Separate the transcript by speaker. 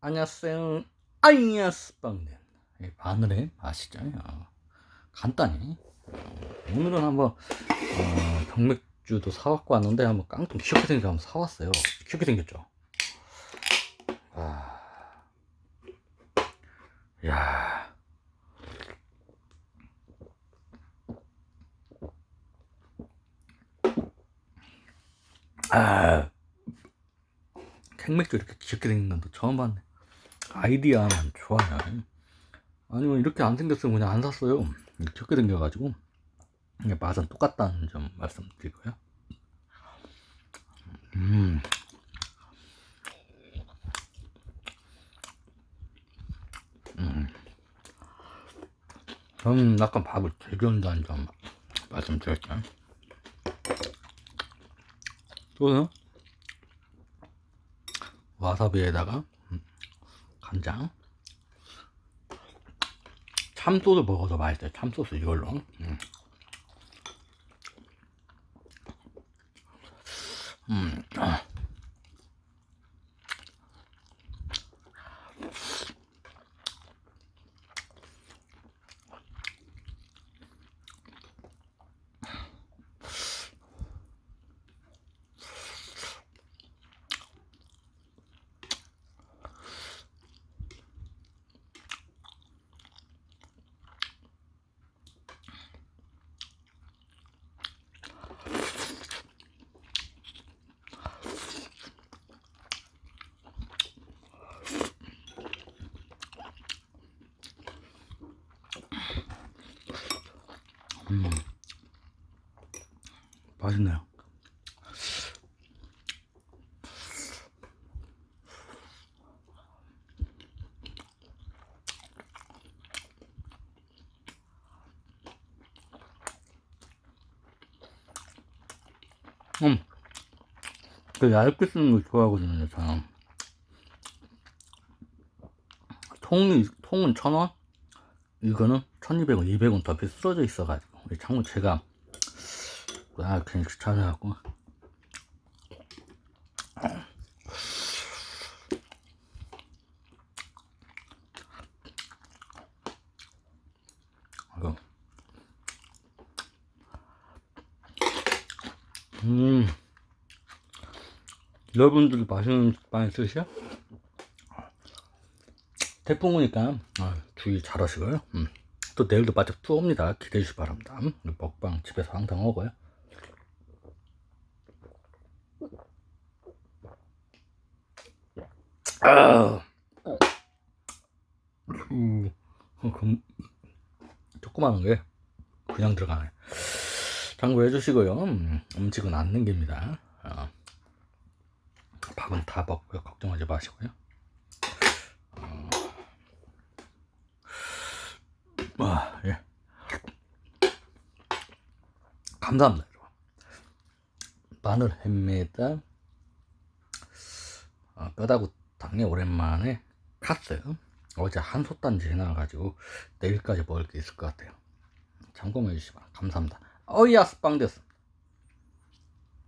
Speaker 1: 안녕하세요. 아이야스 빵님. 마늘의 맛이죠. 어, 간단히. 어, 오늘은 한번 어, 병맥주도 사갖고 왔는데 한번 깡통 귀엽게 생겨서 한번 사왔어요. 귀엽게 생겼죠. 아, 야. 아, 캔맥주 이렇게 귀엽게 생긴 건도 처음 봤네. 아이디어만 좋아요. 아니면 이렇게 안 생겼으면 그냥 안 샀어요. 귀엽게 생겨가지고 이게 맛은 똑같다는 점 말씀드리고요. 음. 음. 저는 약간 밥을 좋아한다는 점 말씀드릴게요. 또는 와사비에다가 음, 간장 참소스 먹어도 맛있어요 참소스 이걸로 음. 음. 음. 맛있네요. 음. 그 얇게 쓰는 거 좋아하거든요, 저는. 통이, 통은 천 원? 이거는 1200원, 200원 더 쓰러져 있어가지고. 창문 제가, 아, 괜히 귀찮아갖고. 이거. 음. 여러분들 맛있는 빵 있으세요? 태풍 오니까 아, 주의 잘 하시고요. 음. 또 내일도 바짝 투 옵니다. 기대해 주시기 바랍니다. 음. 먹방 집에서 항상 먹어요. 아, 음, 그, 조그마한 게 그냥 들어가네. 참고해 주시고요. 음, 음식은 안 남깁니다. 어, 밥은 다 먹고요. 걱정하지 마시고요. 와, 예. 감사합니다. 여러분. 마늘 햄에다 어, 뼈다구탕에 오랜만에 갔어요. 어제 한 솥단지 해놔가지고 내일까지 먹을 게 있을 것 같아요. 참고해 주시면 감사합니다. 어이야 스빵 됐어.